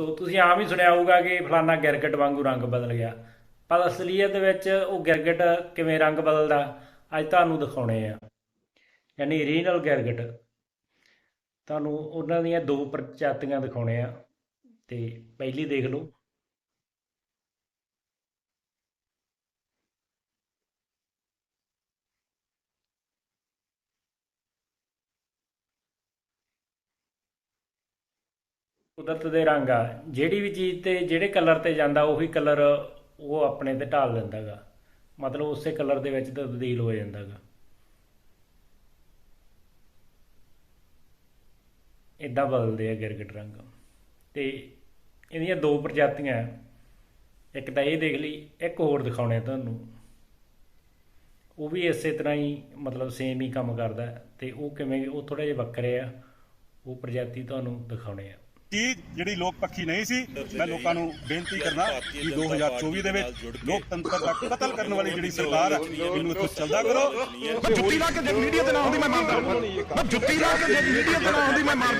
ਦੋਸਤੋ ਤੁਸੀਂ ਆਮ ਹੀ ਸੁਣਿਆ ਹੋਊਗਾ ਕਿ ਫਲਾਨਾ ਗਿਰਗਟ ਵਾਂਗੂ ਰੰਗ ਬਦਲ ਗਿਆ। ਪਰ ਅਸਲੀਅਤ ਵਿੱਚ ਉਹ ਗਿਰਗਟ ਕਿਵੇਂ ਰੰਗ ਬਦਲਦਾ, ਅੱਜ ਤੁਹਾਨੂੰ ਦਿਖਾਉਣੇ ਆ। ਯਾਨੀ ਰੀਜਨਲ ਗਿਰਗਟ। ਤੁਹਾਨੂੰ ਉਹਨਾਂ ਦੀਆਂ ਦੋ ਪ੍ਰਜਾਤੀਆਂ ਦਿਖਾਉਣੇ ਆ। ਤੇ ਪਹਿਲੀ ਦੇਖ ਲਓ। ਕੁਦਰਤ ਦੇ ਰੰਗ ਆ, ਜਿਹੜੀ ਵੀ ਚੀਜ਼ ਤੇ, ਜਿਹੜੇ ਕਲਰ ਤੇ ਜਾਂਦਾ, ਉਹੀ ਕਲਰ ਉਹ ਆਪਣੇ ਤੇ ਢਾਲ ਦਿੰਦਾਗਾ ਮਤਲਬ ਉਸੇ ਕਲਰ ਦੇ ਵਿੱਚ ਤਬਦੀਲ ਹੋ ਜਾਂਦਾਗਾ ਇਦਾਂ ਬਦਲਦੇ ਆ ਗਿਰਗਟ ਰੰਗ। ਤੇ ਇਹਦੀਆਂ ਦੋ ਪ੍ਰਜਾਤੀਆਂ ਇੱਕ ਤਾਂ ਇਹ ਦੇਖ ਲਈ, ਇੱਕ ਹੋਰ ਦਿਖਾਉਣੇ ਆ ਤੁਹਾਨੂੰ। ਉਹ ਵੀ ਇਸੇ ਤਰ੍ਹਾਂ ਹੀ ਮਤਲਬ ਸੇਮ ਹੀ ਕੰਮ ਕਰਦਾ। ਹੈ ਤੇ ਉਹ ਕਿਵੇਂ, ਉਹ ਥੋੜੇ ਜਿਹਾ ਵੱਖਰੇ ਆ। ਉਹ ਪ੍ਰਜਾਤੀ ਤੁਹਾਨੂੰ ਦਿਖਾਉਣੇ ਆ। ਕੀ ਜਿਹੜੀ ਲੋਕ ਪੱਖੀ ਨਹੀਂ ਸੀ, ਮੈਂ ਲੋਕਾਂ ਨੂੰ ਬੇਨਤੀ ਕਰਨਾ ਕਿ 2024 ਦੇ ਵਿੱਚ ਲੋਕਤੰਤਰ ਦਾ ਕਤਲ ਕਰਨ ਵਾਲੀ ਜਿਹੜੀ ਸਰਕਾਰ ਹੈ ਇਹਨੂੰ ਇੱਥੋਂ ਚੱਲਦਾ ਕਰੋ। ਜੁੱਤੀ ਲਾ ਕੇ ਜੇ ਮੀਡੀਆ ਤੇ ਨਾ ਆਉਂਦੀ, ਮੈਂ ਮੰਨਦਾ। ਜੁੱਤੀ ਲਾ ਕੇ ਜੇ ਮੀਡੀਆ ਤੇ ਨਾ ਆਉਂਦੀ, ਮੈਂ ਮੰਨਦਾ।